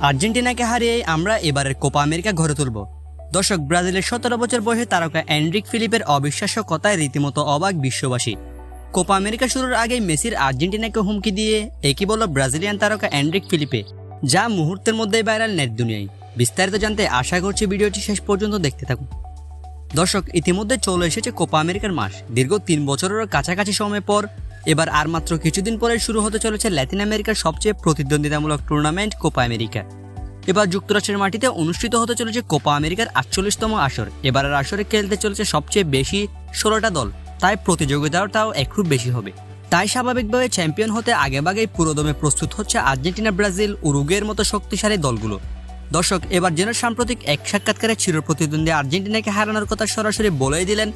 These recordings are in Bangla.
আর্জেন্টিনাকে হারিয়ে আমরা এবারের কোপা আমেরিকা ঘরে তুলব। দর্শক, ব্রাজিলের সতেরো বছর বয়সে তারকা অ্যান্ড্রিক ফিলিপের অবিশ্বাস্য কথায় রীতিমতো অবাক বিশ্ববাসী। কোপা আমেরিকা শুরুর আগেই মেসির আর্জেন্টিনাকে হুমকি দিয়ে একই বলল ব্রাজিলিয়ান তারকা অ্যান্ড্রিক ফিলিপে, যা মুহূর্তের মধ্যেই ভাইরাল নেট দুনিয়ায়। বিস্তারিত জানতে আশা করছি ভিডিওটি শেষ পর্যন্ত দেখতে থাকুন। দর্শক, ইতিমধ্যে চলে এসেছে কোপা আমেরিকার মাস। দীর্ঘ তিন বছরেরও কাছাকাছি সময় পর এবার আর মাত্র কিছুদিন পরে শুরু হতে চলেছে ল্যাতিন আমেরিকার সবচেয়ে প্রতিদ্বন্দ্বিতামূলক টুর্নামেন্ট কোপা আমেরিকা। এবার যুক্তরাষ্ট্রের মাটিতে অনুষ্ঠিত হতে চলেছে কোপা আমেরিকার আটচল্লিশতম আসর। এবারের আসরে খেলতে চলেছে সবচেয়ে বেশি ষোলোটা দল। তাই প্রতিযোগিতাটাও একটু বেশি হবে। তাই স্বাভাবিকভাবে চ্যাম্পিয়ন হতে আগেভাগেই পুরোদমে প্রস্তুত হচ্ছে আর্জেন্টিনা, ব্রাজিল, উরুগুয়ের মতো শক্তিশালী দলগুলো। দর্শক, এবার যেন সাম্প্রতিক এক সাক্ষাৎকারে চিরপ্রতিদ্বন্দ্বী আর্জেন্টিনাকে হারানোর কথা সরাসরি বলেই দিলেন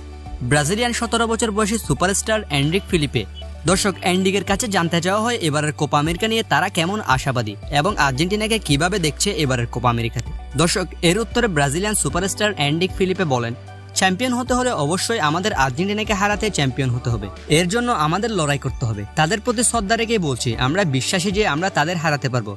ব্রাজিলিয়ান সতেরো বছর বয়সী সুপারস্টার অ্যান্ড্রিক ফিলিপে। দর্শক অ্যান্ডিকের কাছে জানতে চাওয়া হয় এবারের কোপা আমেরিকা নিয়ে তারা কেমন আশাবাদী এবং আর্জেন্টিনাকে কীভাবে দেখছে এবারের কোপা আমেরিকাতে? দর্শক, এর উত্তরে ব্রাজিলিয়ান সুপারস্টার অ্যান্ডিক ফিলিপে বলেন, চ্যাম্পিয়ন হতে হলে অবশ্যই আমাদের আর্জেন্টিনাকে হারাতে চ্যাম্পিয়ন হতে হবে। এর জন্য আমাদের লড়াই করতে হবে। তাদের প্রতি শ্রদ্ধা রেখেই বলছি, আমরা বিশ্বাসী যে আমরা তাদের হারাতে পারব।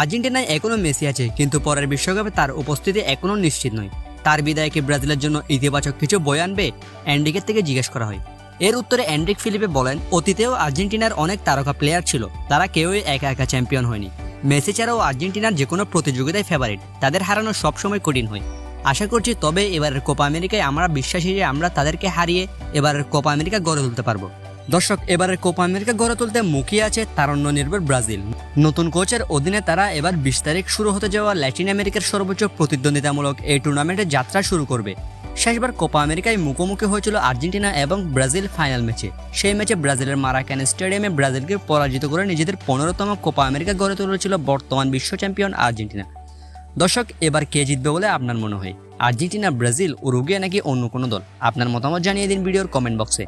আর্জেন্টিনায় এখনও মেসি আছে, কিন্তু পরের বিশ্বকাপে তার উপস্থিতি এখনও নিশ্চিত নয়। তার বিদায়কে ব্রাজিলের জন্য ইতিবাচক কিছু বই আনবে? অ্যান্ডিকের থেকে জিজ্ঞেস করা হয়। এর উত্তরে অ্যান্ড্রিক ফিলিপে বলেন, অতীতেও আর্জেন্টিনার অনেক তারকা প্লেয়ার ছিল, তারা কেউই একা একা চ্যাম্পিয়ন হয়নি। মেসি ছাড়াও আর্জেন্টিনার যে কোনো প্রতিযোগিতায় ফেভারিট তাদের হারানো সবসময় কঠিন হয়। আশা করছি তবে এবারের কোপা আমেরিকায় আমরা বিশ্বাসী যে আমরা তাদেরকে হারিয়ে এবারের কোপা আমেরিকা গড়ে তুলতে পারব। দর্শক, এবারের কোপা আমেরিকা গড়ে তুলতে মুখিয়ে আছে তারণ্য নির্ভর ব্রাজিল। নতুন কোচের অধীনে তারা এবার বিশ তারিখ শুরু হতে যাওয়া ল্যাটিন আমেরিকার সর্বোচ্চ প্রতিদ্বন্দ্বিতামূলক এই টুর্নামেন্টে যাত্রা শুরু করবে। শেষবার কোপা আমেরিকায় মুখোমুখি হয়েছিল আর্জেন্টিনা এবং ব্রাজিল ফাইনাল ম্যাচে। সেই ম্যাচে ব্রাজিলের মারাকান স্টেডিয়ামে ব্রাজিলকে পরাজিত করে নিজেদের পনেরোতম কোপা আমেরিকা গড়ে তুলেছিল বর্তমান বিশ্ব চ্যাম্পিয়ন আর্জেন্টিনা। দর্শক, এবার কে জিতবে বলে আপনার মনে হয়? আর্জেন্টিনা, ব্রাজিল, উরুগুয়ে নাকি অন্য কোনো দল? আপনার মতামত জানিয়ে দিন ভিডিওর কমেন্ট বক্সে।